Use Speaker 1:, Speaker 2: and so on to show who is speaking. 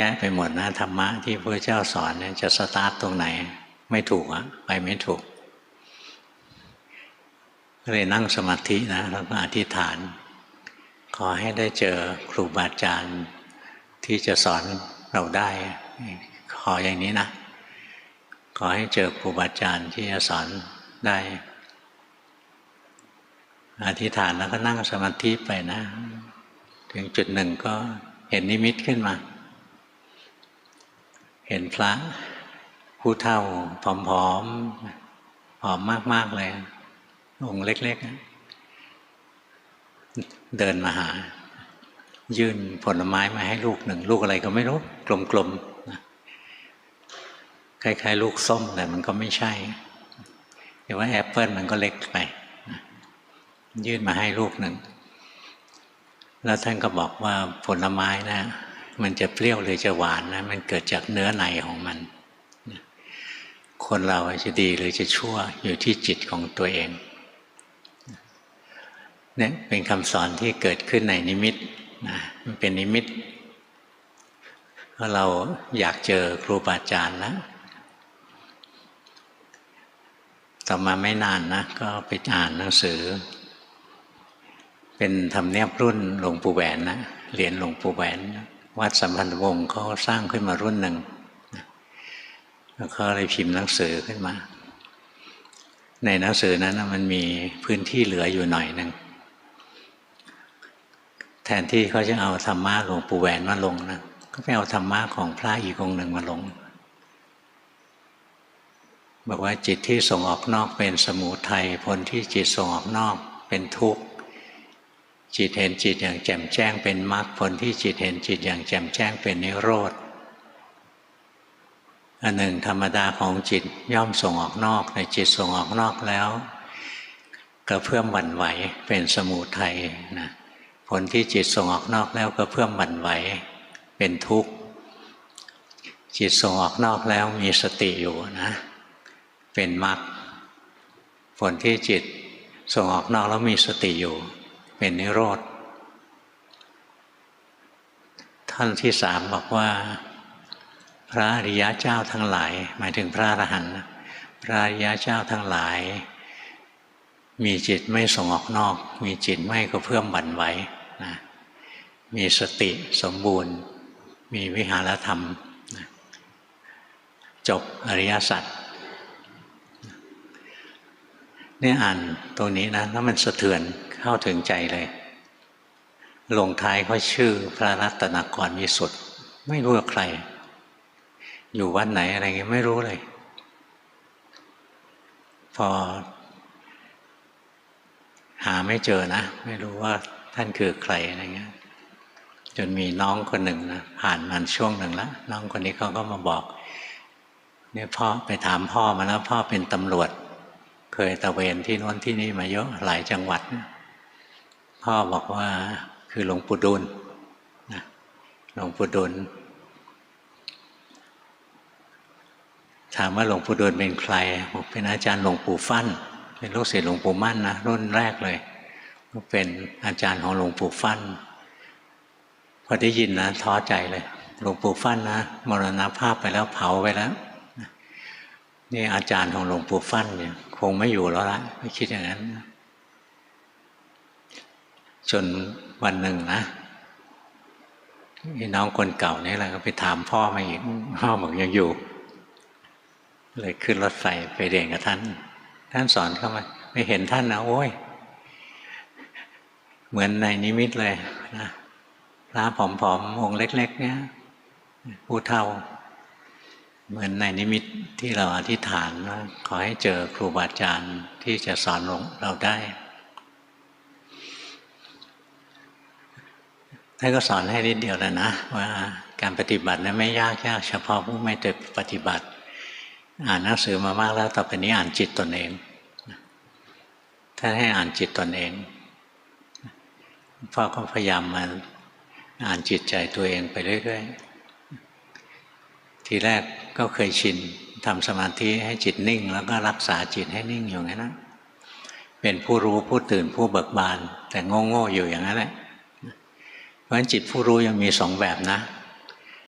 Speaker 1: แก้ไปหมดนะธรรมะที่พระเจ้าสอนเนี่ยจะสตาร์ทตรงไหน ไม่ถูกอะไปไม่ถูกก็เลยนั่งสมาธินะแล้วก็อธิษฐาน ขอให้ได้เจอครูบาอาจารย์ที่จะสอนเราได้ ขออย่างนี้นะ ขอให้เจอครูบาอาจารย์ที่จะสอนได้ อธิษฐานแล้วก็นั่งสมาธิไปนะ ถึงจุดหนึ่งก็เห็นนิมิตขึ้นมา เห็นพระผู้เท่าผอมๆผอมมาก ๆ เลย องค์เล็ก ๆ เดินมาหา ยื่นผลไม้มาให้ลูกหนึ่ง ลูกอะไรก็ไม่รู้ กลมๆคล้ายๆ ลูกส้มแต่มันก็ไม่ใช่แต่ว่าแอปเปิลมันก็เล็กไป ยื่นมาให้ลูกหนึ่ง แล้วท่านก็บอกว่าผลไม้นะ มันจะเปรี้ยวหรือจะหวานนะมันเกิดจากเนื้อในของมัน คนเราจะดีหรือจะชั่วอยู่ที่จิตของตัวเองเนี่ยเป็นคำสอนที่เกิดขึ้นในนิมิตนะมันเป็นนิมิตเพราะเราอยากเจอครูบาอาจารย์แล้วต่อมาไม่นานนะ ก็ไปอ่านหนังสือ เป็นธรรมเนียบรุ่นหลวงปู่แหวนนะเหรียญหลวงปู่แหวน วัดสัมพันธวงศ์เขาสร้างขึ้นมารุ่นหนึ่งแล้วเขาเลยพิมพ์หนังสือขึ้นมา ในหนังสือนั้นมันมีพื้นที่เหลืออยู่หน่อยหนึ่งแทนที่เขาจะเอาธรรมะหลวงปู่แหวนมาลงนะก็ไปเอาธรรมะของพระอีกองหนึ่งมาลง บอกว่าจิตที่ส่งออกนอกเป็นสมุทัยผลที่จิตส่งออกนอกเป็นทุกข์ จิตเห็นจิตอย่างแจ่มแจ้งเป็นมรรคผลที่จิตเห็นจิตอย่างแจ่มแจ้งเป็นนิโรธอันหนึ่งธรรมดาของจิตย่อมส่งออกนอกในจิตส่งออกนอกแล้วกระเพื่อมหวั่นไหวเป็นสมุทัยนะผลที่จิตส่งออกนอกแล้วกระเพื่อมหวั่นไหวเป็นทุกข์ จิตส่งออกนอกแล้วมีสติอยู่นะ เป็นมรรคผลที่จิตส่งออกนอกแล้วมีสติอยู่ เป็นนิโรธ ท่านที่สามบอกว่า พระอริยะเจ้าทั้งหลาย หมายถึงพระอรหันต์พระอริยะเจ้าทั้งหลาย มีจิตไม่ส่งออกนอก มีจิตไม่กระเพื่อมบั่นไหวนะมีสติสมบูรณ์ มีวิหารธรรมนะจบอริยสัจเนี่ยอ่านตรงนี้นะแล้วมันสะเทือน เข้าถึงใจเลย ลงท้ายเขาชื่อพระรัตนกรวิสุทธ์ไม่รู้ว่าใคร อยู่วัดไหนอะไรเงี้ยไม่รู้เลย พอ หาไม่เจอนะ ไม่รู้ว่าท่านคือใครอะไรเงี้ยจนมีน้องคนหนึ่งนะผ่านมันช่วงหนึ่งแล้วน้องคนนี้เขาก็มาบอกเนี่ยพ่อไปถามพ่อมาแล้วพ่อเป็นตำรวจ เคยตะเวนที่น้นที่นี่มาเยอะหลายจังหวัด พ่อบอกว่าคือหลวงปู่ดูลนะหลวงปู่ดูลถามว่าหลวงปู่ดูลเป็นใครบอกเป็นอาจารย์หลวงปู่ฟั่น เป็นลูกศิษย์หลวงปู่มั่นนะรุ่นแรกเลยเป็นอาจารย์ของหลวงปู่ฟั่นพอได้ยินนะท้อใจเลยหลวงปู่ฟั่นนะมรณภาพไปแล้วเผาไปแล้วนี่อาจารย์ของหลวงปู่ฟั่นเนี่ยคงไม่อยู่แล้วละไม่คิดอย่างนั้น จนวันหนึ่งนะน้องคนเก่านี่แหละก็ไปถามพ่อมาอีกพ่อบอกยังอยู่ เลยขึ้นรถไฟไปเรียนกับท่าน ท่านสอนเข้ามา ไม่เห็นท่านนะโอ้ย เหมือนในนิมิตเลยนะพระผอมๆองค์เล็ก ๆ เนี่ยผู้เท่า เหมือนในนิมิตที่เราอธิษฐานว่าขอให้เจอครูบาอาจารย์ที่จะสอนเราได้ ท่านก็สอนให้นิดเดียวแล้วนะ ว่าการปฏิบัตินั้นไม่ยากยากเฉพาะผู้ไม่ได้ปฏิบัติ อ่านหนังสือมามากแล้วต่อไปนี้อ่านจิตตนเองท่านให้อ่านจิตตนเองพ่อก็พยายามมาอ่านจิตใจตัวเองไปเรื่อยๆทีแรกก็เคยชินทำสมาธิให้จิตนิ่ง แล้วก็รักษาจิตให้นิ่งอยู่งั้นนะเป็นผู้รู้ผู้ตื่นผู้เบิกบาน แต่โง่ๆอยู่อย่างนั้นแหละ เพราะฉะนั้นจิตผู้รู้ยังมีสองแบบนะ